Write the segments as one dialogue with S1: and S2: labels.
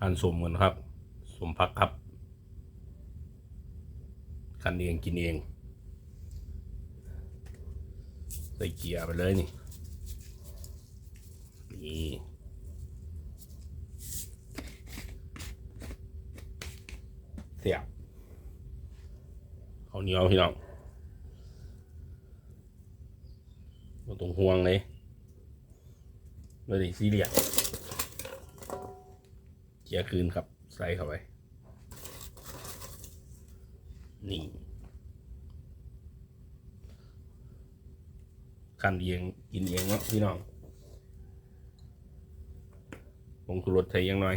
S1: การสมกันครับ สมพักครับกันเองกินเอง ใส่เกียร์ไปเลยนี่นี่เสียบเขาเหนียวพี่น้องม่ต้องห่วงเลยไม่ได้ซีเรียส เกียร์คืนครับ ใส่เข้าไป นี่ขันเองกินเองเนาะพี่น้องผงชูรสใส่ยังน้อย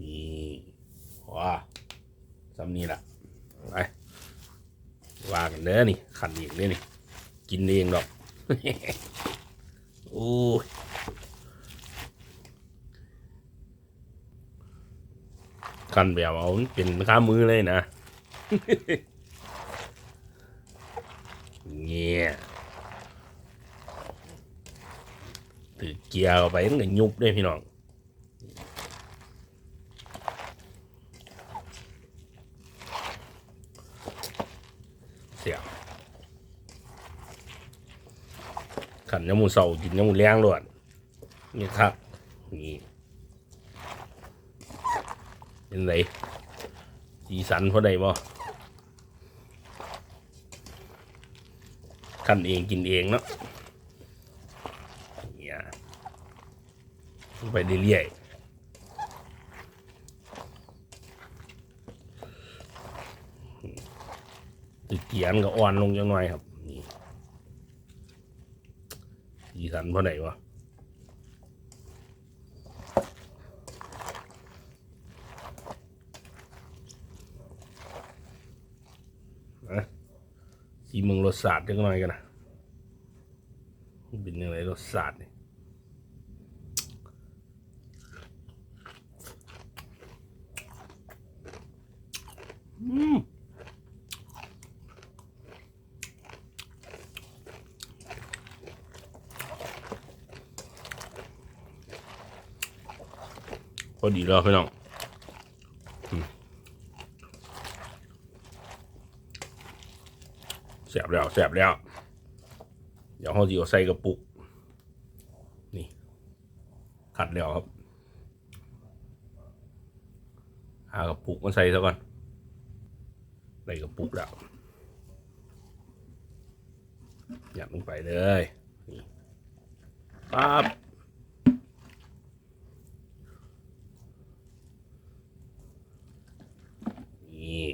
S1: นี่ว้าสำนี้ละไปวากันเด้อนี่ขันเองเด้อนี่ กินเองดอก โอ้ย ขันแบบเอาเป็นข้ามือเลยนะเงี้ยถือเกียร์เข้าไปมันก็ยุบด้วยพี่น้องเสียขันยมูเสากินยำหมูแรงล้วนนี่ครับนี่ เป็นไรสีสันพอได้บ่ขันเองกินเองเนาะเนี่ยไปเรื่อยๆตึกเกียนก็อ่อนลงจังหน่อยครับนี่สีสันพอไหนวะ นะ สีเมืองรสชาติจังหน่อยกันนะเป็นยังไงรสชาตินี่อืมพอดีแล้วพี่น้อง แส บแล้วแสบแล้ว เดี๋ยวเขาจะเอาใส่กระปุก นี่ ขัดแล้วครับ หากระปุกมาใส่ซะก่อน ใส่กระปุกแล้วหยัดลงไปเลยปั๊บนี่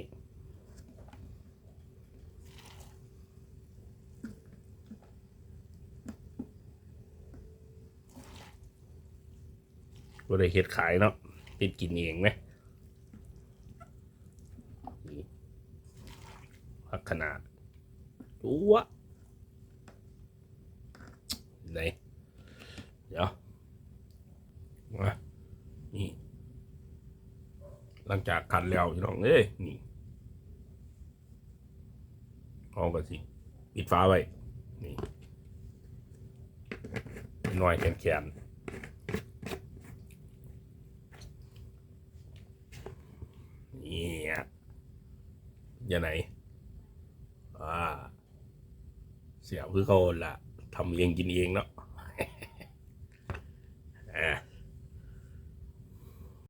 S1: ก็ได้เฮ็ดขายเนาะเป็นกินเองไหมพักขนาดตัวะไหนเดี๋ยวมานี่ หลังจากขัดแล้วพี่น้องเอ้ยนี่เอากันสิปิดฟ้าไว้ นี่หน่อยแขนๆเนี่ nhà này à, xẻo cứ câu là thầm liền chín yên đó à.